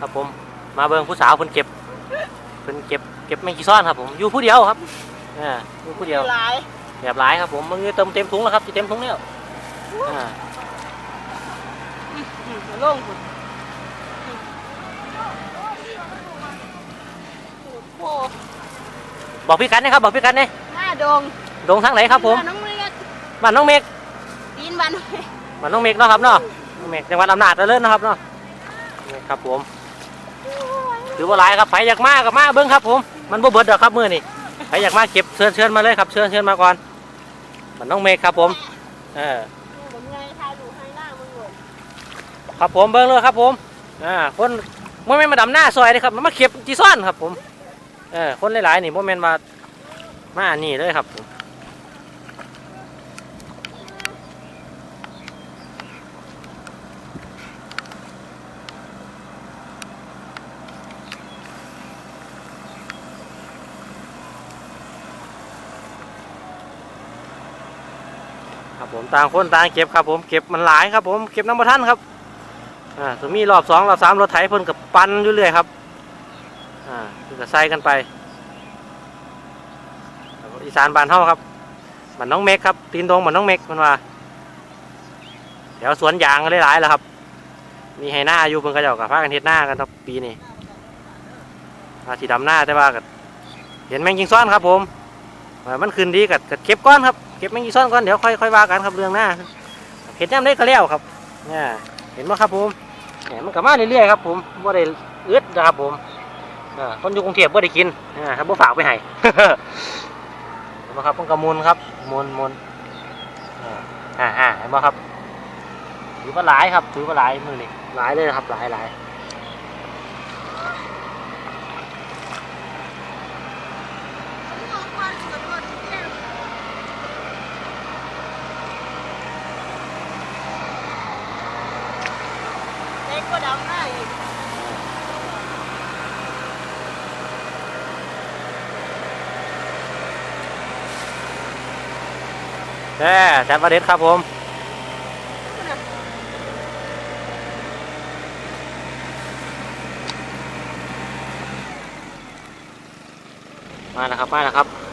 ครับผมมาเบิ่งผู้สาวเพิ่นเก็บเพิ่นเก็บเก็บแมงกีซ้อนครับผมอยู่ผู้เดียวครับอ่าอยู่ผู้เดียวหลายแบบหลายครับผมมันเติมเต็มถุงแล้วครับจะเต็มถุงแล้วอ่าอืมลงพุ่นโอ้บอกพี่กันนะครับบอกพี่กันเนี่ยหน้าดงดงทางไหนครับผมน้องเล็กบ้านน้องเมฆตีนบ้านน้องเล็กบ้านน้องเมฆเนาะครับเนาะน้องเมฆจังหวัดอำนาจเจริญนะครับเนาะนี่ครับผม ถือว่าหลายครับใครอยากมากับมาเบิ้งครับผมมันบ่เบิดดอกครับมือนี่ใครอยากมาเก็บเชิญเชิญมาเลยครับเชิญเชิญมาก่อนบ้านน้องเมฆครับผมเออผมไงทายดูให้หน้ามึงหมดครับผมเบิ้งเลยครับผมอ่าคนโมเมนต์มาดำหน้าซอยเลยครับมันมาเก็บจีซ่อนครับผมเออคนหลายๆนี่โมเมนต์มามาอันนี่เลยครับผม ครับผมต่างคนต่างเก็บครับผมเก็บมันหลายครับผมเก็บน้ำมาท่านครับอ่าถึงมีรอบสองรอบสามรถไถเพิ่นกับปันอยู่เรื่อยครับอ่าเพิ่นก็ใส่กันไปอีสานบานเฮาครับบ้านน้องเมฆครับตีนดงบ้านน้องเมฆมันว่าเดี๋ยวสวนยางหลายๆแล้วครับ มีให้หน้าอยู่เพิ่นก็เจ้ากับพากันเฮ็ดหน้ากันครับปีนี้อาสีดำหน้าแต่ว่าก็เห็นแมงยิงซ้อนครับผม มันคืนดีกับเก็บก้อนครับเก็บแมงยิงซ้อนก่อนเดี๋ยวค่อยค่อยว่ากันครับเรื่องหน้าเห็ดย่ำได้ก็แล้วครับเนี่ยเห็นไหมครับผมเนี่ยมันก็มาเรื่อยๆครับผมบ่ได้อึดนะครับผมคนอยู่กรุงเทพบ่ได้กินอ่าครับบ่ฝากไปให้เห็นไหมครับมันก็มุนครับมุนมุนอ่าอ่าเห็นไหมครับถือว่าหลายครับถือว่าหลายมือนี่หลายเลยครับหลายหลาย เล็กก็ดำหน้า อีกแน่แซมประเด็ดครับผมมาแล้วครับ มาแล้วครับ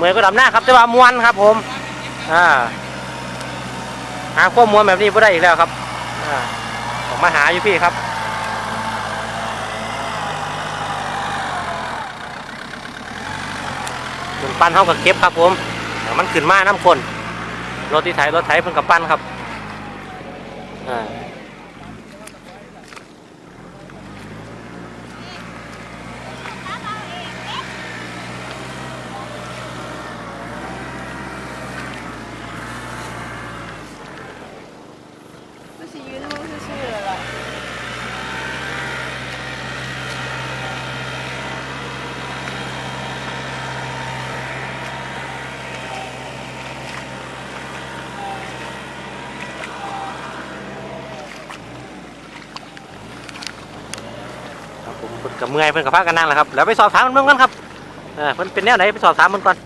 เหมือนก็ดำหน้าครับแต่ว่ามวนครับ ผมอ่าหาข้อมวนแบบนี้ไม่ได้อีกแล้วครับอ่าอกมาหาอยู่พี่ครับส่วนปั้นเขากับเก็บครับ ผมเดี๋ยวมันขึ้นมาน้ำคนรถที่ไถรถไถเพิ่นกับปั้นครับอ่า ก็สิยืนมือซื่อๆเลยล่ะ ครับ ผมเพิ่นกับเมื่อยเพิ่นกับพากันนั่งแหละครับแล้วไปสอบถามมันเบิ่งกันครับเออเพิ่นเป็นแนวไหนไปสอบถามมันก่อน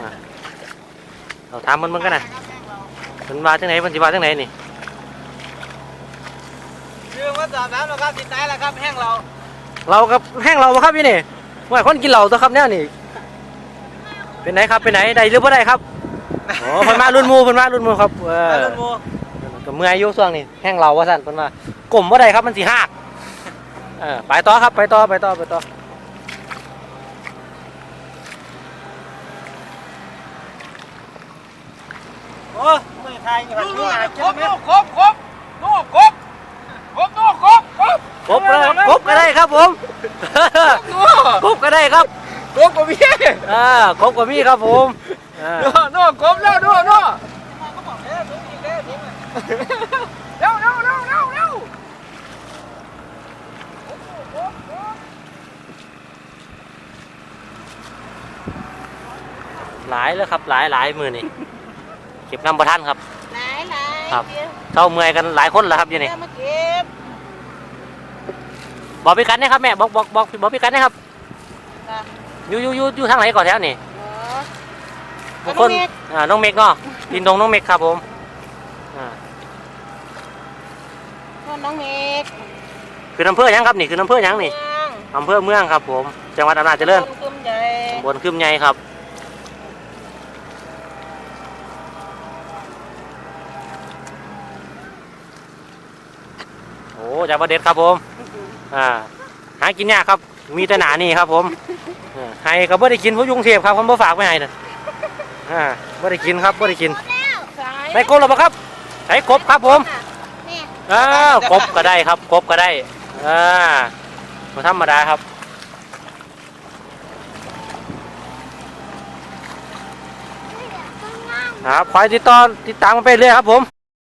อ่าสอบถามมันเบิ่งกันนะเพิ่นว่าจังไหนเพิ่นสิว่าจังไหนนี่คือว่าสอบน้ำแล้วครับติดใจแล้วครับแห้งเราเรากับแห้งเราบ่ครับพี่นี่ว่าคนกินเหล้าตัวครับแนวนี่เป็นไหนครับเป็นไหนได้หรือบ่ได้ครับโอ้เพิ่นมารุ่นหมู่เพิ่นมารุ่นหมู่ครับเอไปอรุ่นโมก็เมื่อยอยู่ช่วงนี้แห้งเราว่าสั่นเพิ่นว่ากลมบ่ได้ครับมันสิหัก เออไปต่อครับไปต่อไปต่อไปต่อโอ้มือไทยนี่ผัดนี่หาครบครบครบโน่ครบครบโน่ครบครบกบเลยครับกบก็ได้ครับผมโน่กบก็ได้ครับครบกับพี่อ่ากบก็มีครับผมอ่าโน่โน่ครบแล้วโน่โน่เร็วเร็วเร็วเร็วเร็ว หลายแล้วครับหลายหลายมือนี่เก็บน้ำประทันครับไหนไหนครับ เดี๋ยวเท่าเมื่อยกันหลายคนแล้วครับอยี่นี่เดี๋ยวมาเก็บบอกพี่กันนะครับแม่บอกบอกบอกบอกพี่กันนะครับค่ะอยู่อยู่อยู่อยู่ทางไหนก่อนแถวนี่อ๋อบางคนอ่าน้องเมกเนาะดินดงน้องเมกครับผมอ่าพ่อน้องเมกคืออำเภอหยังครับนี่คืออำเภอหยังนี่เมืองอำเภอเมืองครับผม จังหวัดอำนาจเจริญตุ้มใหญ่บนขึ้นใหญ่ครับ จากประเด็ดครับผมอ่าหากินยากครับ มีแต่หนานี่ครับผมเออให้ก็บ่ได้กินเพราะยุงเทพครับผมบ่ฝากไม่ให้นะอ่าบ่ได้กินครับบ่ได้กินสายได้กบหรือเปล่าครับใช้กบครับผมนี่อ้าวกบก็ได้ครับกบก็ได้อ่าบ่ธรรมดาครับครับคอยติดต่อติดตามมาไปเรื่อยครับผม